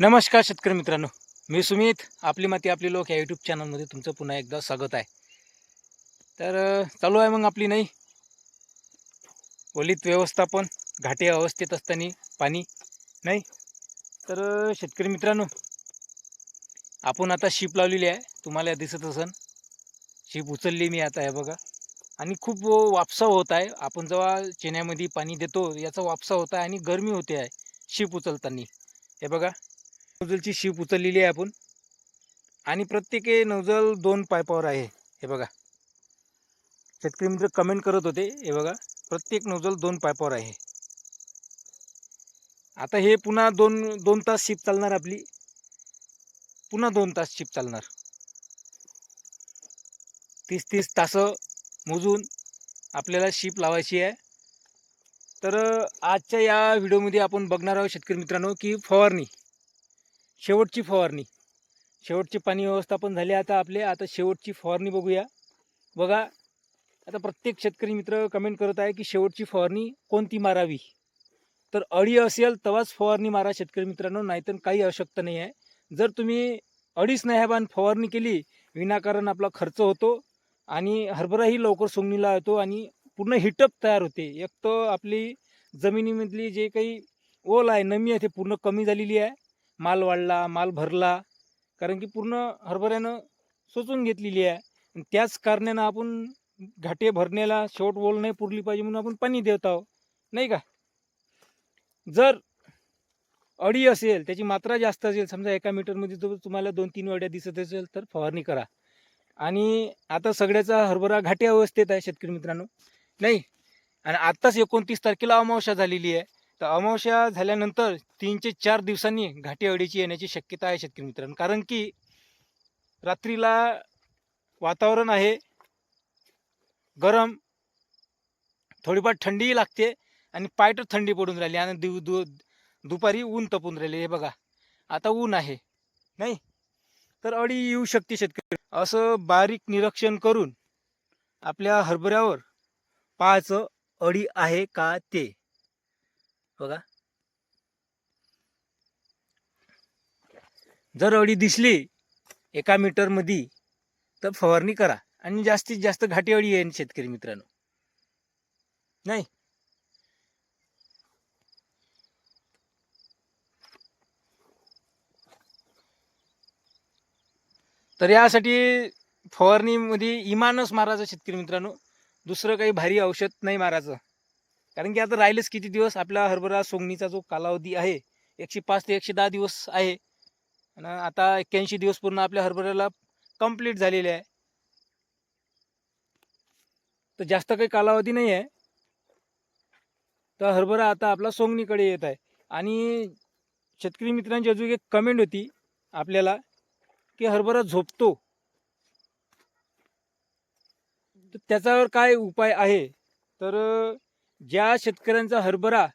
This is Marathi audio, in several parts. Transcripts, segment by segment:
नमस्कार शेतकरी मित्रांनो मी सुमित आपली माती आपली लोक या यूट्यूब चॅनलमध्ये तुमचं पुन्हा एकदा स्वागत आहे. तर चालू आहे मग आपली नाही. ओलीत व्यवस्थापन घाटे अवस्थेत असताना पाणी नाही. तर शेतकरी मित्रांनो आपण आता शीप लावलेली आहे. तुम्हाला दिसत असन. शीप उचलली मी आता आहे बघा. आणि खूप वापसा होत आहे. आपण जेव्हा चेन्यामध्ये पाणी देतो याचा वापसा होत आहे आणि गरमी होते आहे शीप उचलताना. हे बघा. नौजलची शिप उचललेली आहे आपण. आणि प्रत्येक हे दोन पायपावर आहे. हे बघा. शेतकरी मित्र कमेंट करत होते. हे बघा. प्रत्येक नौजल दोन पायपावर आहे. आता हे पुन्हा दोन दोन तास शिप चालणार आपली. पुन्हा दोन तास शिप चालणार. तीस तीस तास मोजून आपल्याला शिप लावायची आहे. तर आजच्या या व्हिडिओमध्ये आपण बघणार आहोत शेतकरी मित्रांनो की फवारणी. शेवटची फवारणी. शेवटची पाणी व्यवस्थापन झाले आता आपले. आता शेवटची फवारणी बघूया. बघा आता प्रत्येक शेतकरी मित्र कमेंट करत आहे की शेवटची फवारणी कोणती मारावी? तर अळी असेल तेव्हाच फवारणी मारा शेतकरी मित्रांनो नाहीतर काही आवश्यकता नाही आहे. जर तुम्ही अडीच नाही फवारणी केली विनाकारण आपला खर्च होतो आणि हरभराही लवकर सोंगणीला येतो आणि पूर्ण हिटअप तयार होते. एक तर आपली जमिनीमधली जे काही ओल आहे नमी आहे ते पूर्ण कमी झालेली आहे. माल वाढला माल भरला. कारण की पूर्ण हरभऱ्यानं सोचून घेतलेली आहे. आणि त्याच कारणानं आपण घाटे भरण्याला शेवट ओल नाही पुरली पाहिजे म्हणून आपण पाणी देत आहोत. नाही का? जर अडी असेल त्याची मात्रा जास्त असेल समजा एका मीटरमध्ये जर तुम्हाला दोन तीन वड्या दिसत असेल तर फवारणी करा. आणि आता सगळ्याचा हरभरा घाटे अवस्थेत आहे शेतकरी मित्रांनो. नाही? आणि आत्ताच एकोणतीस तारखेला अमावस्या झालेली आहे. तर अमावस्या झाल्यानंतर तीन ते चार दिवसांनी घाटी अडीची येण्याची शक्यता आहे शेतकरी मित्रांनो. कारण की रात्रीला वातावरण आहे गरम थोडीफार थंडीही लागते आणि पायट थंडी पडून राहिली आणि दिव दु दुपारी ऊन तपून राहिले. हे बघा आता ऊन आहे नाही? तर अडी येऊ शकते शेतकरी. असं बारीक निरीक्षण करून आपल्या हरभऱ्यावर पाहायचं अडी आहे का ते. बघा. जर अळी दिसली एका मीटरमध्ये तर फवारणी करा. आणि जास्तीत जास्त घाटी अळी येईन शेतकरी मित्रांनो. नाही? तर यासाठी फवारणीमध्ये इमानच मारायचं शेतकरी मित्रांनो. दुसरं काही भारी औषध नाही मारायचं. कारण की आता राहिलेच किती दिवस आपला हरभरा सोंगणीचा जो कालावधी आहे एकशे पाच ते एकशे दहा दिवस आहे. आणि आता एक्क्याऐंशी दिवस पूर्ण आपल्या हरभऱ्याला कंप्लीट झालेले आहे. तर जास्त काही कालावधी नाही आहे. तर हरभरा आता आपला सोंगणीकडे येत आहे. आणि शेतकरी मित्रांची अजून एक कमेंट होती आपल्याला की हरभरा झोपतो. तर त्याच्यावर काय उपाय आहे? तर ज्या शेतकऱ्यांचा हरभरा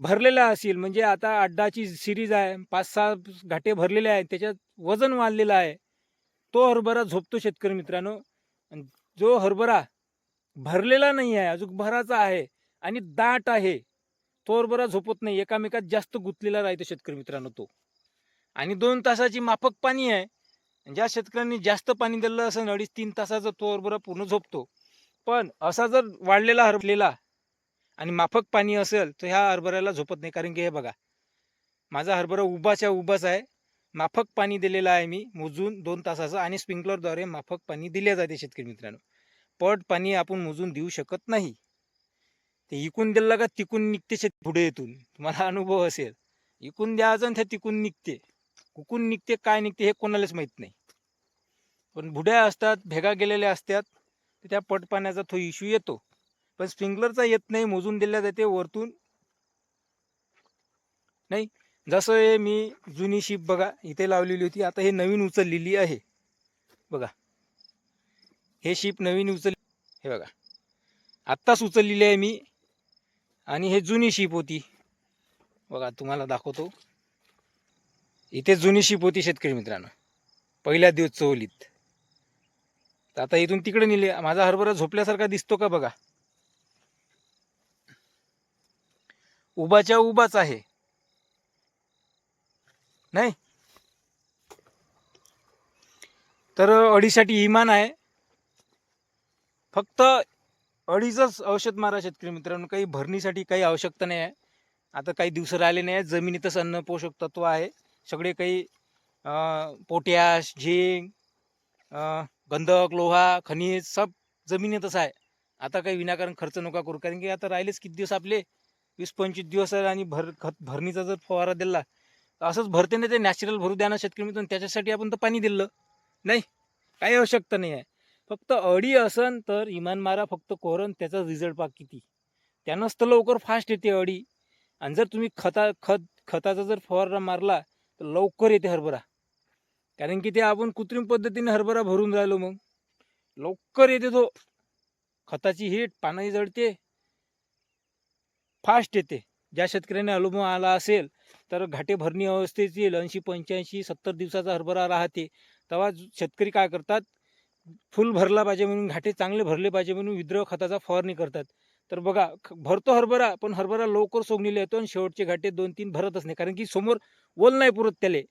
भरलेला असेल म्हणजे आता अड्डाची सिरीज आहे पाच सहा घाटे भरलेले आहेत त्याच्यात वजन वाढलेलं आहे तो हरभरा झोपतो शेतकरी मित्रांनो. जो हरभरा भरलेला नाही आहे अजून भराचा आहे आणि दाट आहे तो हरभरा झोपत नाही एकामेकात जास्त गुंतलेला राहतो शेतकरी मित्रांनो तो. आणि दोन तासाची माफक पाणी आहे ज्या शेतकऱ्यांनी जास्त पाणी दिलं असं अडीच तीन तासाचा तो हरभरा पूर्ण झोपतो. पण असा जर वाढलेला हरभलेला आणि माफक पाणी असेल तर ह्या हरभऱ्याला झोपत नाही. कारण की हे बघा माझा हरभरा उभाच्या उभाच आहे. माफक पाणी दिलेलं आहे मी मोजून दोन तासाचं आणि स्प्रिंकलरद्वारे माफक पाणी दिले जाते शेतकरी मित्रांनो. पट पाणी आपण मोजून देऊ शकत नाही. ते इकून दिलं का तिकून निघते शेत पुढे येतून. तुम्हाला अनुभव असेल. इकून द्यायचं अजून ते तिकून निघते. कुकून निघते काय निघते हे कोणालाच माहीत नाही. पण बुड्या असतात भेगा गेलेल्या असतात. तर त्या पट पाण्याचा तो इश्यू येतो. पण स्प्रिंकलरचा येत नाही मोजून दिल्या जाते वरतून. नाही जसं हे मी जुनी शिप बघा इथे लावलेली होती आता हे नवीन उचललेली आहे. बघा. हे शिप नवीन उचल हे बघा. आत्ताच उचललेली आहे मी. आणि हे जुनी शिप होती. बघा तुम्हाला दाखवतो. इथे जुनी शिप होती शेतकरी मित्रांनो. पहिल्या दिवस चवलीत तर आता इथून तिकडे नेले. माझा हरभरा झोपल्यासारखा दिसतो का बघा? उभाच्या उभाच आहे. नाही? तर अडीसाठी इमान आहे. फक्त अडीचच औषध मारा शेतकरी मित्रांनो. काही भरणीसाठी काही आवश्यकता नाही आहे. आता काही दिवस राहिले नाही आहेत. जमिनीतच अन्न पोषक तत्व आहे. सगळे काही पोटॅश झिंक गंधक लोहा खनिज सब जमिनीतच आहे. आता काही विनाकारण खर्च नका करू. कारण की आता राहिलेच किती दिवस आपले? वीस पंचवीस दिवस आहे आणि भर खत भरणीचा जर फवारा दिला तर असंच भरते ना ते नॅचरल भरू द्या ना शेतकरी मित्रांनो. त्याच्यासाठी आपण तर पाणी दिलं. नाही काही आवश्यकता नाही आहे. फक्त अडी असन तर इमान मारा फक्त कोरण त्याचा रिझल्ट पाक किती. त्यानंच तर लवकर फास्ट येते अडी. आणि जर तुम्ही खता खत खताचा जर फवारा मारला तर लवकर येते हरभरा. कारण की ते आपण कृत्रिम पद्धतीने हरभरा भरून राहिलो मग. लवकर येते तो. खताची हीट पानाही जळते. फास्ट येते. ज्या शेतकऱ्याने अनुभव आला असेल तर घाटे भरणी अवस्थेत येईल. ऐंशी पंच्याऐंशी सत्तर दिवसाचा हरभरा राहते. तेव्हा शेतकरी काय करतात? फुल भरला पाहिजे म्हणून घाटे चांगले भरले पाहिजे म्हणून विद्रव खताचा फवारणी करतात. तर बघा ख- भरतो हरभरा पण हरभरा लवकर सोगणीला येतो आणि शेवटचे घाटे दोन तीन भरतच नाही. कारण की समोर ओल नाही पुरत त्याले.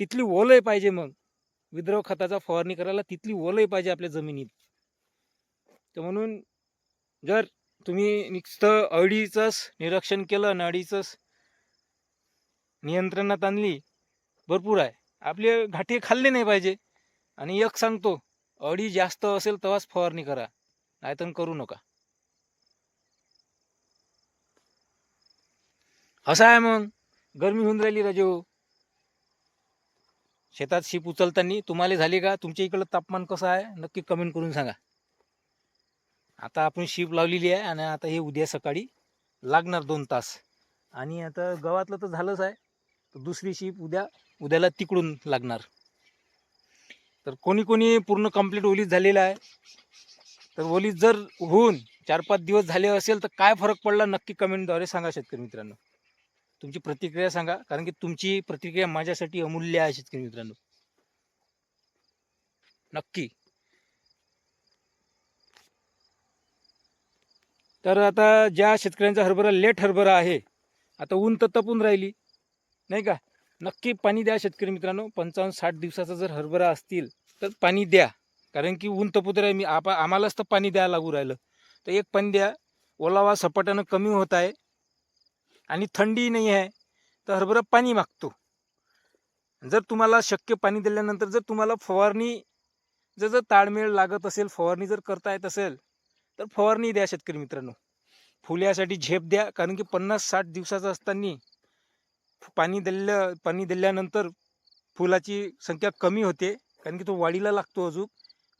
तिथली ओलही पाहिजे मग. विद्रव खताचा फवारणी करायला तिथली ओलही पाहिजे आपल्या जमिनीत. तर म्हणून जर तुम्ही नुसतं अडीचंच निरीक्षण केलं आणि अडीचंच नियंत्रणात आणली भरपूर आहे. आपले घाटे खाल्ले नाही पाहिजे. आणि एक सांगतो अडी जास्त असेल तेव्हाच फवारणी करा नाहीतर करू नका. असं आहे मग. गरमी होऊन राहिली राजू. शेतात शीप उचलताना तुम्हाला झाली का? तुमच्या इकडलं तापमान कसं आहे? नक्की कमेंट करून सांगा. आता आपण शीप लावलेली आहे आणि आता हे उद्या सकाळी लागणार दोन तास. आणि आता गवातलं तर झालंच आहे. तर दुसरी शीप उद्या उद्याला तिकडून लागणार. तर कोणी कोणी पूर्ण कंप्लीट ओलीत झालेलं आहे. तर ओलीत जर होऊन चार पाच दिवस झाले असेल तर काय फरक पडला? नक्की कमेंटद्वारे सांगा शेतकरी मित्रांनो. तुमची प्रतिक्रिया सांगा कारण की तुमची प्रतिक्रिया माझ्यासाठी अमूल्य आहे शेतकरी मित्रांनो. नक्की. तर आता ज्या शेतकऱ्यांचा हरभरा लेट हरभरा आहे आता ऊन तर तपून राहिली नाही का? नक्की पाणी द्या शेतकरी मित्रांनो पंचावन्न साठ दिवसाचा जर हरभरा असतील तर पाणी द्या. कारण की ऊन तपूत राहील मी आपा आम्हालाच तर पाणी द्यायला लागू राहिलं. तर एक पाणी द्या ओलावा सपाट्यानं कमी होत आहे आणि थंडी नाही आहे तर हरभरा पाणी मागतो. जर तुम्हाला शक्य पाणी दिल्यानंतर जर तुम्हाला फवारणी जर जर ताळमेळ लागत असेल फवारणी जर करता येत असेल तर फवारणी द्या शेतकरी मित्रांनो. फुल्यासाठी झेप द्या कारण की पन्नास साठ दिवसाचं असताना पाणी दिल्या पाणी दिल्यानंतर फुलाची संख्या कमी होते कारण की तो वाढीला लागतो अजून.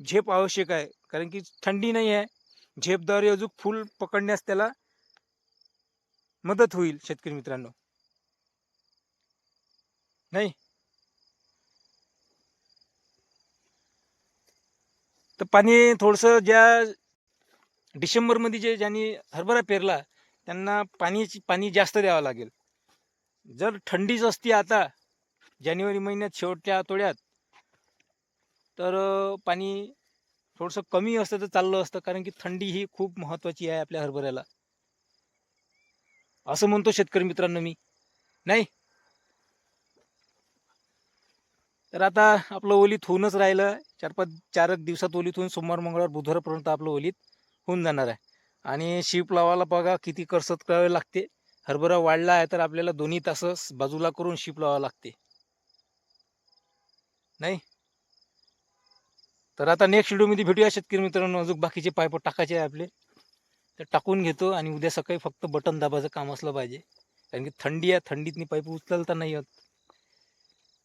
झेप आवश्यक आहे कारण की थंडी नाही आहे. झेपद्वारे अजून फूल पकडण्यास त्याला मदत होईल शेतकरी मित्रांनो. नाही? तर पाणी थोडंसं ज्या डिसेंबरमध्ये जे ज्यांनी हरभरा पेरला त्यांना पाण्याची पाणी जास्त द्यावं लागेल. जर थंडीच असती आता जानेवारी महिन्यात शेवटच्या आठवड्यात तर पाणी थोडंसं कमी असतं तर चाललं असतं कारण की थंडी ही खूप महत्त्वाची आहे आपल्या हरभऱ्याला. असं म्हणतो शेतकरी मित्रांनो मी. नाही? तर आता आपलं ओलीत होऊनच राहिलं. चार पाच चार एक दिवसात ओलीत होऊन सोमवार मंगळवार बुधवारपर्यंत आपलं ओलीत होऊन जाणार आहे. आणि शिप लावायला बघा किती करसत करावी लागते. हरभरा वाढला आहे तर आपल्याला दोन्ही तास बाजूला करून शिप लावावं लागते. नाही? तर आता नेक्स्ट व्हिडिओमध्ये भेटूया शेतकरी मित्रांनो. अजून बाकीचे पायपट टाकायचे आहे आपले. तर टाकून घेतो आणि उद्या सकाळी फक्त बटन दाबायचं काम असलं पाहिजे. कारण की थंडी आहे थंडीतनी पाईप उचलता नाही होत.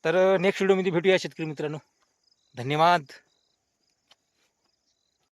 तर नेक्स्ट व्हिडिओमध्ये भेटूया शेतकरी मित्रांनो. धन्यवाद.